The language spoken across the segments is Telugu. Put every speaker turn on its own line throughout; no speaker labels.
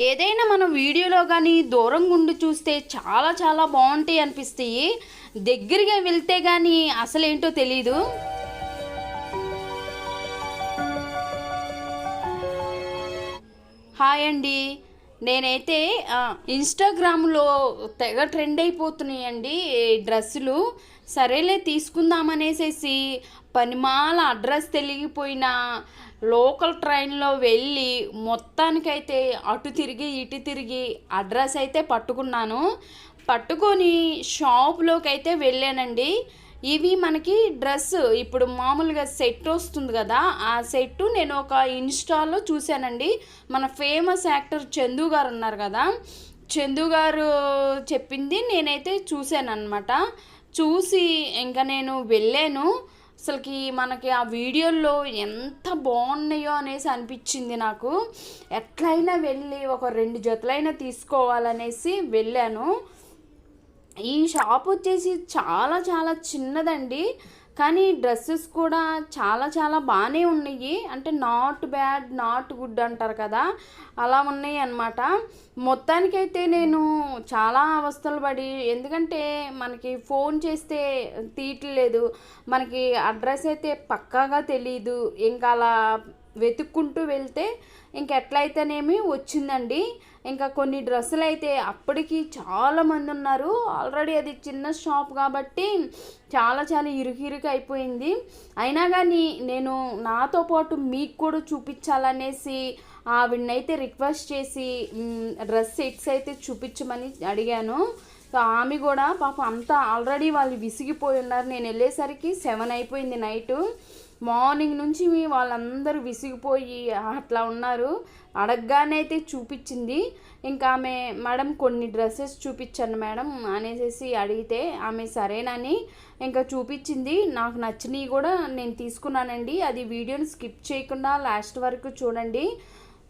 ఏదైనా మనం వీడియోలో కానీ దూరం గుండి చూస్తే చాలా చాలా బాగుంటాయి అనిపిస్తాయి. దగ్గరగా వెళ్తే కానీ అసలేంటో తెలీదు. హాయ్ అండి. నేనైతే ఇన్స్టాగ్రామ్లో తెగ ట్రెండ్ అయిపోతున్నాయండి డ్రెస్సులు. సరేలే తీసుకుందామనేసేసి పనిమాల అడ్రస్ తెలిగిపోయిన లోకల్ ట్రైన్లో వెళ్ళి మొత్తానికైతే అటు తిరిగి ఇటు తిరిగి అడ్రస్ అయితే పట్టుకున్నాను. పట్టుకొని షాప్లోకి అయితే వెళ్ళానండి. ఇవి మనకి డ్రెస్ ఇప్పుడు మామూలుగా సెట్ వస్తుంది కదా ఆ సెట్ నేను ఒక ఇన్స్టాలో చూశానండి. మన ఫేమస్ యాక్టర్ చందు గారు ఉన్నారు కదా చందు గారు చెప్పింది నేనైతే చూశాను అనమాట చూసి ఇంకా నేను వెళ్ళాను. అసలుకి మనకి ఆ వీడియోల్లో ఎంత బాగున్నాయో అనేసి అనిపించింది నాకు. ఎట్లయినా వెళ్ళి ఒక రెండు జతలైనా తీసుకోవాలనేసి వెళ్ళాను. ఈ షాప్ వచ్చేసి చాలా చాలా చిన్నదండి. కానీ డ్రెస్సెస్ కూడా చాలా చాలా బాగానే ఉన్నాయి. అంటే నాట్ బ్యాడ్ నాట్ గుడ్ అంటారు కదా అలా ఉన్నాయి అన్నమాట. మొత్తానికైతే నేను చాలా అవస్థలు పడి ఎందుకంటే మనకి ఫోన్ చేస్తే తీయట్లేదు మనకి అడ్రస్ అయితే పక్కాగా తెలియదు ఇంకా అలా వెతుక్కుంటూ వెళ్తే ఇంకెట్లయితేనేమి వచ్చిందండి. ఇంకా కొన్ని డ్రెస్సులు అయితే అప్పటికి చాలామంది ఉన్నారు. ఆల్రెడీ అది చిన్న షాప్ కాబట్టి చాలా చాలా ఇరుకిరుకు అయిపోయింది. అయినా కానీ నేను నాతో పాటు మీకు కూడా చూపించాలనేసి ఆవిడనైతే రిక్వెస్ట్ చేసి డ్రెస్ సెట్స్ అయితే చూపించమని అడిగాను. సో ఆమె కూడా పాప అంతా ఆల్రెడీ వాళ్ళు విసిగిపోయి ఉన్నారు. నేను వెళ్ళేసరికి సెవెన్ అయిపోయింది నైటు. మార్నింగ్ నుంచి మీ వాళ్ళందరూ విసిగిపోయి అట్లా ఉన్నారు. అడగగానే అయితే చూపించింది. ఇంకా ఆమె మేడం కొన్ని డ్రెస్సెస్ చూపించండి మేడం అనేసి అడిగితే ఆమె సరేనని ఇంకా చూపించింది. నాకు నచ్చినవి కూడా నేను తీసుకున్నానండి. అది వీడియోని స్కిప్ చేయకుండా లాస్ట్ వరకు చూడండి.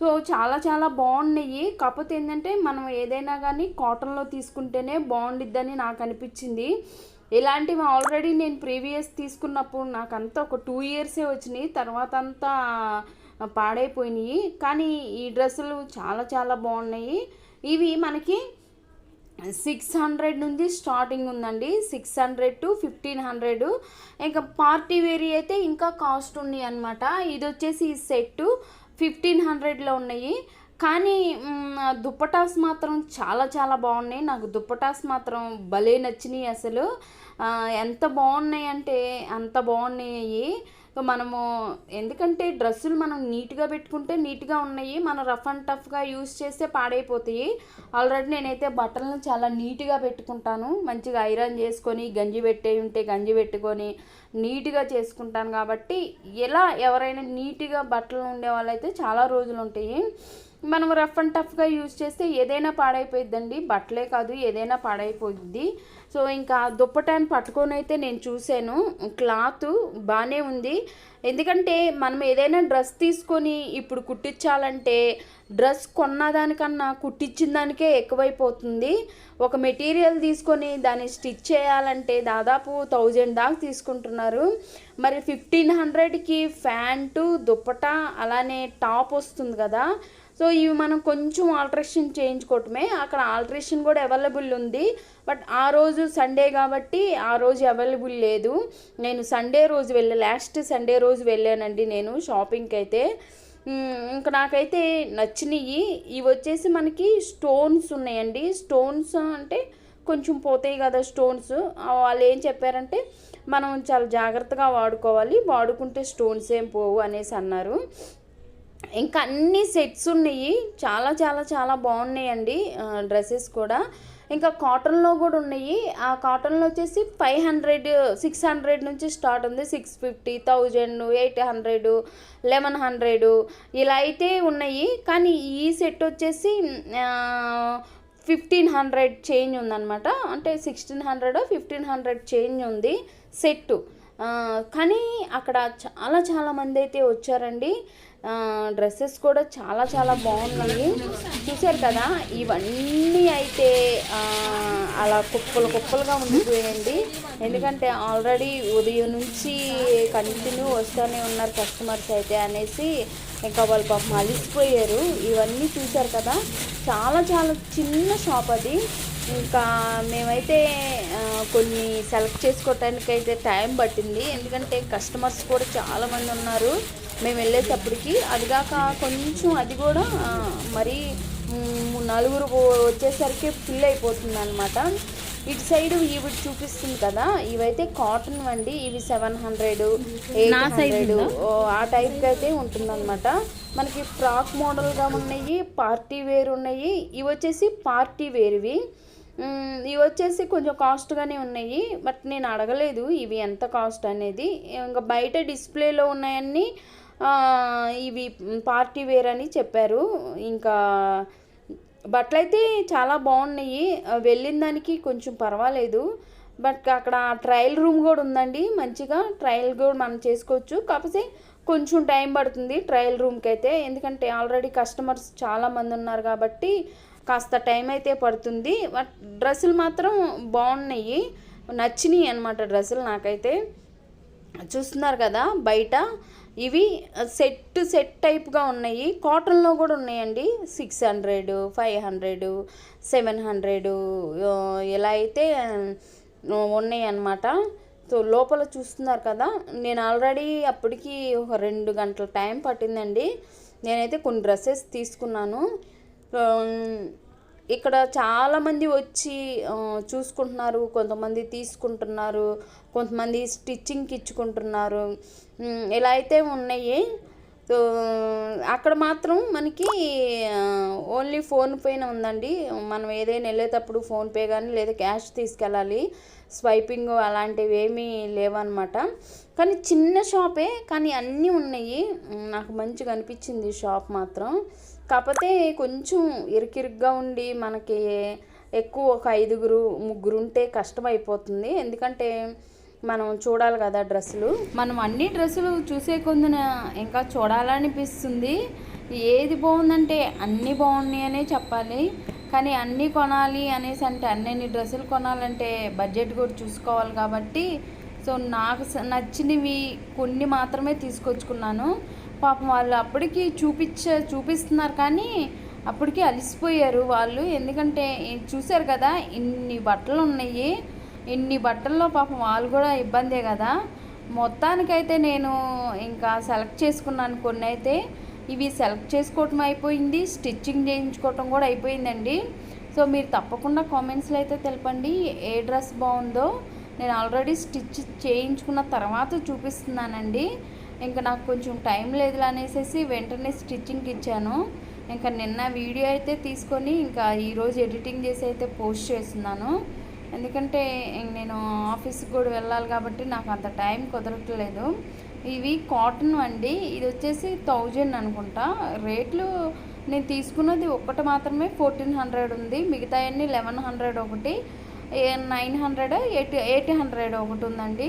సో చాలా చాలా బాగున్నాయి. కాకపోతే ఏంటంటే మనం ఏదైనా కానీ కాటన్లో తీసుకుంటేనే బాగుండిద్దని నాకు అనిపించింది. ఇలాంటివి ఆల్రెడీ నేను ప్రీవియస్ తీసుకున్నప్పుడు నాకు అంతా ఒక టూ ఇయర్సే వచ్చినాయి. తర్వాత అంతా పాడైపోయినాయి. కానీ ఈ డ్రెస్సులు చాలా చాలా బాగున్నాయి. ఇవి మనకి సిక్స్ హండ్రెడ్ నుండి స్టార్టింగ్ ఉందండి. Six hundred to fifteen hundred. ఇంకా పార్టీ వేర్ అయితే ఇంకా కాస్ట్ ఉన్నాయి అనమాట ఇది వచ్చేసి ఈ సెట్ ఫిఫ్టీన్ హండ్రెడ్లో ఉన్నాయి. కానీ దుప్పటాస్ మాత్రం చాలా చాలా బాగున్నాయి. నాకు దుప్పటాస్ మాత్రం భలే నచ్చినాయి అసలు. ఎంత బాగున్నాయి అంటే అంత బాగున్నాయి. మనము ఎందుకంటే డ్రెస్సులు మనం నీట్గా పెట్టుకుంటే నీట్గా ఉన్నాయి. మనం రఫ్ అండ్ టఫ్గా యూస్ చేస్తే పాడైపోతాయి. ఆల్రెడీ నేనైతే బట్టలను చాలా నీట్గా పెట్టుకుంటాను. మంచిగా ఐరన్ చేసుకొని గంజి పెట్టే ఉంటే గంజి పెట్టుకొని నీట్గా చేసుకుంటాను. కాబట్టి ఎలా ఎవరైనా నీట్గా బట్టలు ఉండే వాళ్ళైతే చాలా రోజులు ఉంటాయి. మనం రఫ్ అండ్ టఫ్గా యూజ్ చేస్తే ఏదైనా పాడైపోయిద్దండి. బట్టలే కాదు ఏదైనా పాడైపోయింది సో ఇంకా దుప్పటాన్ని పట్టుకొని అయితే నేను చూశాను. క్లాత్ బాగానే ఉంది. ఎందుకంటే మనం ఏదైనా డ్రెస్ తీసుకొని ఇప్పుడు కుట్టించాలంటే డ్రెస్ కొన్నదానికన్నా కుట్టించిన దానికే ఎక్కువైపోతుంది. ఒక మెటీరియల్ తీసుకొని దాన్ని స్టిచ్ చేయాలంటే దాదాపు థౌజండ్ దాకా తీసుకుంటున్నారు. మరి ఫిఫ్టీన్ హండ్రెడ్కి ప్యాంటు దుప్పట అలానే టాప్ వస్తుంది కదా. సో ఇవి మనం కొంచెం ఆల్ట్రేషన్ చేయించుకోవటమే. అక్కడ ఆల్ట్రేషన్ కూడా అవైలబుల్ ఉంది. బట్ ఆ రోజు సండే కాబట్టి ఆ రోజు అవైలబుల్ లేదు. నేను సండే రోజు వెళ్ళా లాస్ట్ సండే రోజు వెళ్ళానండి నేను షాపింగ్కి అయితే ఇంకా నాకైతే నచ్చినవి ఇవి వచ్చేసి మనకి స్టోన్స్ ఉన్నాయండి. స్టోన్స్ అంటే కొంచెం పోతాయి కదా స్టోన్స్ వాళ్ళు ఏం చెప్పారంటే మనం చాలా జాగ్రత్తగా వాడుకోవాలి. వాడుకుంటే స్టోన్స్ ఏం పోవు అనేసి అన్నారు. ఇంకా అన్ని సెట్స్ ఉన్నాయి. చాలా చాలా చాలా బాగున్నాయండి డ్రెస్సెస్ కూడా. ఇంకా కాటన్లో కూడా ఉన్నాయి. ఆ కాటన్లో వచ్చేసి ఫైవ్ హండ్రెడ్ సిక్స్ హండ్రెడ్ నుంచి స్టార్ట్ ఉంది. Six fifty thousand eight hundred eleven hundred ఇలా అయితే ఉన్నాయి. కానీ ఈ సెట్ వచ్చేసి ఫిఫ్టీన్ హండ్రెడ్ చేంజ్ ఉందన్నమాట. అంటే sixteen hundred fifteen hundred change ఉంది సెట్టు. కానీ అక్కడ చాలా చాలా మంది అయితే వచ్చారండి. డ్రెస్సెస్ కూడా చాలా చాలా బాగున్నాయి. చూశారు కదా ఇవన్నీ అయితే అలా కుప్పలు కుప్పలుగా ఉండిపోయాయండి. ఎందుకంటే ఆల్రెడీ ఉదయం నుంచి కంటిన్యూ వస్తూనే ఉన్నారు కస్టమర్స్ అయితే అనేసి ఇంకా వాళ్ళు పాపం అలిసిపోయారు. ఇవన్నీ చూశారు కదా చాలా చాలా చిన్న షాప్ అది. ఇంకా మేమైతే కొన్ని సెలెక్ట్ చేసుకోవటానికి అయితే టైం పట్టింది. ఎందుకంటే కస్టమర్స్ కూడా చాలామంది ఉన్నారు. మేము వెళ్ళేటప్పటికి అది కాక కొంచెం అది కూడా మరీ నలుగురు వచ్చేసరికి ఫిల్ అయిపోతుంది అనమాట ఇటు సైడ్ ఇవి చూపిస్తుంది కదా ఇవైతే కాటన్ అండి ఇవి సెవెన్ హండ్రెడ్ ఎయిట్ హండ్రెడ్? ఆ టైప్కి అయితే ఉంటుందన్నమాట. మనకి ఫ్రాక్ మోడల్గా ఉన్నాయి పార్టీ వేర్ ఉన్నాయి ఇవి వచ్చేసి పార్టీ వేర్వి ఇవి వచ్చేసి కొంచెం కాస్ట్గానే ఉన్నాయి బట్ నేను అడగలేదు ఇవి ఎంత కాస్ట్ అనేది. ఇంకా బయట డిస్ప్లేలో ఉన్నాయన్నీ ఇవి పార్టీ వేర్ అని చెప్పారు. ఇంకా బట్టలు అయితే చాలా బాగున్నాయి. వెళ్ళిన దానికి కొంచెం పర్వాలేదు. బట్ అక్కడ ట్రయల్ రూమ్ కూడా ఉందండి మంచిగా ట్రయల్ కూడా మనం చేసుకోవచ్చు. కాకపోతే కొంచెం టైం పడుతుంది ట్రయల్ రూమ్కి అయితే. ఎందుకంటే ఆల్రెడీ కస్టమర్స్ చాలామంది ఉన్నారు కాబట్టి కాస్త టైం అయితే పడుతుంది. బట్ డ్రెస్సులు మాత్రం బాగున్నాయి. నచ్చినాయి అనమాట డ్రెస్సులు నాకైతే. చూస్తున్నారు కదా బయట ఇవి సెట్ సెట్ టైప్గా ఉన్నాయి. కాటన్లో కూడా ఉన్నాయండి. Six hundred five hundred seven hundred ఇలా అయితే ఉన్నాయి అన్నమాట. సో లోపల చూస్తున్నారు కదా నేను ఆల్రెడీ అప్పటికి ఒక రెండు గంటల టైం పట్టిందండి. నేనైతే కొన్ని డ్రెస్సెస్ తీసుకున్నాను. ఇక్కడ చాలామంది వచ్చి చూసుకుంటున్నారు. కొంతమంది తీసుకుంటున్నారు. కొంతమంది స్టిచ్చింగ్కి ఇచ్చుకుంటున్నారు. ఇలా అయితే ఉన్నాయి. అక్కడ మాత్రం మనకి ఓన్లీ ఫోన్ పేనే ఉందండి. మనం ఏదైనా వెళ్ళేటప్పుడు ఫోన్పే కానీ లేదా క్యాష్ తీసుకెళ్ళాలి. స్వైపింగ్ అలాంటివి ఏమీ లేవన్నమాట. కానీ చిన్న షాపే కానీ అన్నీ ఉన్నాయి. నాకు మంచిగా అనిపించింది షాప్ మాత్రం. కాకపోతే కొంచెం ఇరుకిరుగ్గా ఉండి మనకి ఎక్కువ ఒక ఐదుగురు ముగ్గురు ఉంటే కష్టం అయిపోతుంది ఎందుకంటే మనం చూడాలి కదా డ్రెస్సులు. మనం అన్ని డ్రెస్సులు చూసే కొందన ఇంకా చూడాలనిపిస్తుంది. ఏది బాగుందంటే అన్నీ బాగున్నాయి అనే చెప్పాలి. కానీ అన్నీ కొనాలి అనేసి అంటే అన్ని డ్రెస్సులు కొనాలంటే బడ్జెట్ కూడా చూసుకోవాలి కాబట్టి. సో నాకు స- నచ్చినవి కొన్ని మాత్రమే తీసుకొచ్చుకున్నాను. పాపం వాళ్ళు అప్పటికి చూపించ చూపిస్తున్నారు కానీ అప్పటికి అలసిపోయారు వాళ్ళు. ఎందుకంటే చూశారు కదా ఇన్ని బట్టలు ఉన్నాయి ఇన్ని బట్టల్లో పాపం వాళ్ళు కూడా ఇబ్బందే కదా. మొత్తానికైతే నేను ఇంకా సెలెక్ట్ చేసుకున్నాను కొన్ని అయితే. ఇవి సెలెక్ట్ చేసుకోవటం అయిపోయింది స్టిచ్చింగ్ చేయించుకోవటం కూడా అయిపోయిందండి. సో మీరు తప్పకుండా కామెంట్స్లో అయితే తెలపండి ఏ డ్రెస్ బాగుందో. నేను ఆల్రెడీ స్టిచ్ చేయించుకున్న తర్వాత చూపిస్తున్నానండి. ఇంకా నాకు కొంచెం టైం లేదు అనేసి వెంటనే స్టిచ్చింగ్కి ఇచ్చాను. ఇంకా నిన్న వీడియో అయితే తీసుకొని ఇంకా ఈరోజు ఎడిటింగ్ చేసి అయితే పోస్ట్ చేస్తున్నాను. ఎందుకంటే నేను ఆఫీస్కి కూడా వెళ్ళాలి కాబట్టి నాకు అంత టైం కుదరట్లేదు. ఇవి కాటన్ అండి. ఇది వచ్చేసి థౌజండ్ అనుకుంటా. రేట్లు నేను తీసుకున్నది ఒక్కటి మాత్రమే ఫోర్టీన్ హండ్రెడ్ ఉంది. మిగతా అన్ని లెవెన్ హండ్రెడ్ ఒకటి nine hundred eight eight hundred ఒకటి ఉందండి.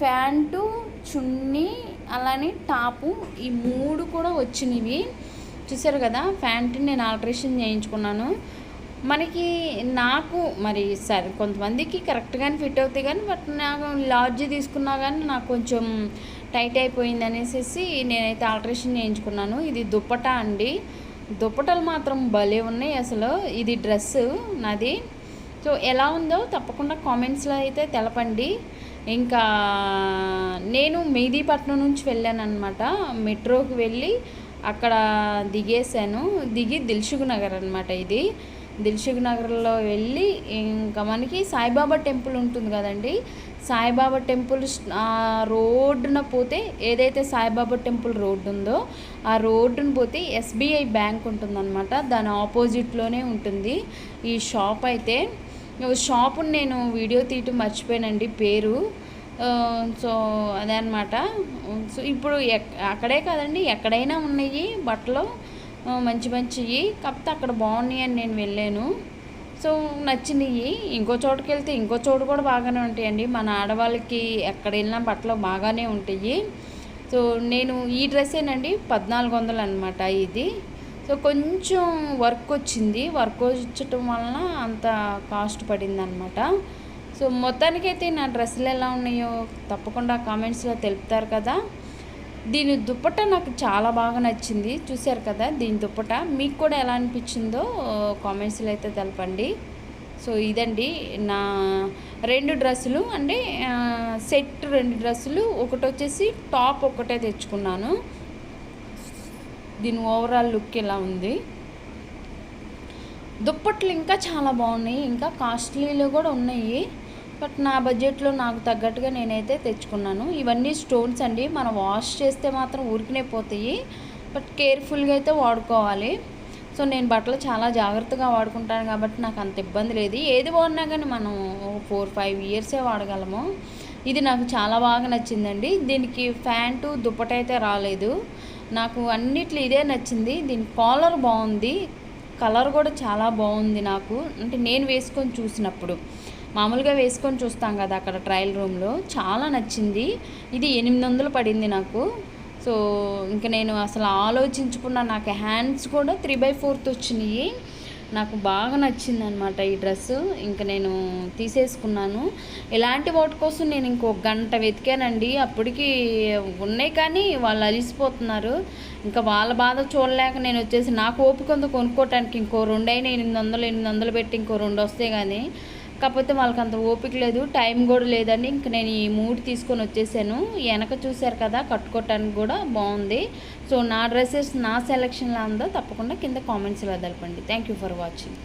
ప్యాంటు చున్నీ అలానే టాపు ఈ మూడు కూడా వచ్చినవి. చూసారు కదా ప్యాంట్ నేను ఆల్టరేషన్ చేయించుకున్నాను. మనకి నాకు మరి సరే కొంతమందికి కరెక్ట్గానే ఫిట్ అవుతాయి కానీ బట్ నాకు లార్జ్ తీసుకున్నా కానీ నాకు కొంచెం టైట్ అయిపోయింది అనేసి నేనైతే ఆల్టరేషన్ చేయించుకున్నాను. ఇది దుప్పటా అండి. దుప్పటలు మాత్రం భలే ఉన్నాయి అసలు. ఇది డ్రెస్ నాది. సో ఎలా ఉందో తప్పకుండా కామెంట్స్లో అయితే తెలపండి. ఇంకా నేను మెహదీపట్నం నుంచి వెళ్ళాను అనమాట మెట్రోకి వెళ్ళి అక్కడ దిగేశాను. దిగి దిల్సుఖ్ నగర్ అనమాట ఇది. దిల్సుఖ్ నగర్లో వెళ్ళి ఇంకా మనకి సాయిబాబా టెంపుల్ ఉంటుంది కదండి. సాయిబాబా టెంపుల్ ఆ రోడ్డున పోతే ఏదైతే సాయిబాబా టెంపుల్ రోడ్డు ఉందో ఆ రోడ్డున పోతే ఎస్బీఐ బ్యాంక్ ఉంటుందన్నమాట. దాని ఆపోజిట్లోనే ఉంటుంది. ఈ షాప్ అయితే షాప్ నేను వీడియో తీయటం మర్చిపోయానండి పేరు. సో అదే అనమాట సో ఇప్పుడు అక్కడే కాదండి ఎక్కడైనా ఉన్నాయి బట్టలు మంచి మంచివి కాకపోతే అక్కడ బాగున్నాయి అని నేను వెళ్ళాను. సో నచ్చినవి ఇంకో చోటుకి వెళ్తే ఇంకో చోటు కూడా బాగానే ఉంటాయండి. మన ఆడవాళ్ళకి ఎక్కడ వెళ్ళినా బట్టలు బాగానే ఉంటాయి. సో నేను ఈ డ్రెస్సేనండి పద్నాలుగు వందలు అనమాట ఇది. సో కొంచెం వర్క్ వచ్చింది వర్క్ వచ్చటం వలన అంత కాస్ట్ పడింది అనమాట సో మొత్తానికైతే నా డ్రెస్సులు ఎలా ఉన్నాయో తప్పకుండా కామెంట్స్లో తెలుపుతారు కదా. దీని దుప్పట నాకు చాలా బాగా నచ్చింది. చూశారు కదా దీని దుప్పట. మీకు కూడా ఎలా అనిపించిందో కామెంట్స్లో అయితే తెలపండి. సో ఇదండి. నా రెండు డ్రెస్సులు అంటే సెట్ రెండు డ్రెస్సులు. ఒకటి వచ్చేసి టాప్ ఒకటే తెచ్చుకున్నాను. దీని ఓవరాల్ లుక్ ఇలా ఉంది? దుప్పట్లు ఇంకా చాలా బాగున్నాయి. ఇంకా కాస్ట్లీలో కూడా ఉన్నాయి. బట్ నా బడ్జెట్లో నాకు తగ్గట్టుగా నేనైతే తెచ్చుకున్నాను. ఇవన్నీ స్టోన్స్ అండి. మనం వాష్ చేస్తే మాత్రం ఊరికినే పోతాయి. బట్ కేర్ఫుల్గా అయితే వాడుకోవాలి. సో నేను బట్టలు చాలా జాగ్రత్తగా వాడుకుంటాను కాబట్టి నాకు అంత ఇబ్బంది లేదు. ఏది వాడినా కానీ మనం ఫోర్ ఫైవ్ ఇయర్సే వాడగలము. ఇది నాకు చాలా బాగా నచ్చిందండి. దీనికి ఫ్యాంటు దుప్పట అయితే రాలేదు. నాకు అన్నిట్లో ఇదే నచ్చింది. దీని కాలర్ బాగుంది. కలర్ కూడా చాలా బాగుంది నాకు. అంటే నేను వేసుకొని చూసినప్పుడు. మామూలుగా వేసుకొని చూస్తాం కదా అక్కడ ట్రయల్ రూమ్లో చాలా నచ్చింది. ఇది ఎనిమిది వందలు పడింది నాకు. సో ఇంకా నేను అసలు ఆలోచించుకున్న నాకు హ్యాండ్స్ కూడా త్రీ బై ఫోర్త్ వచ్చినాయి. నాకు బాగా నచ్చింది అనమాట ఈ డ్రెస్సు. ఇంకా నేను తీసేసుకున్నాను. ఇలాంటి వాటి కోసం నేను ఇంకో గంట వెతికానండి. అప్పటికి ఉన్నాయి కానీ వాళ్ళు అలిసిపోతున్నారు. ఇంకా వాళ్ళ బాధ చూడలేక నేను వచ్చేసి నాకు ఓపిక ఉంది కొనుక్కోవటానికి ఇంకో రెండైనా ఎనిమిది వందలు ఎనిమిది వందలు పెట్టి ఇంకో రెండు వస్తాయి కానీ కాకపోతే వాళ్ళకి అంత ఓపిక లేదు టైం కూడా లేదండి. ఇంక నేను ఈ మూడు తీసుకొని వచ్చేసాను. వెనక చూశారు కదా కట్టుకోవటానికి కూడా బాగుంది. సో నా డ్రెస్సెస్ నా సెలెక్షన్లా ఉందో తప్పకుండా కింద కామెంట్స్లో తెలపండి. Thank you for watching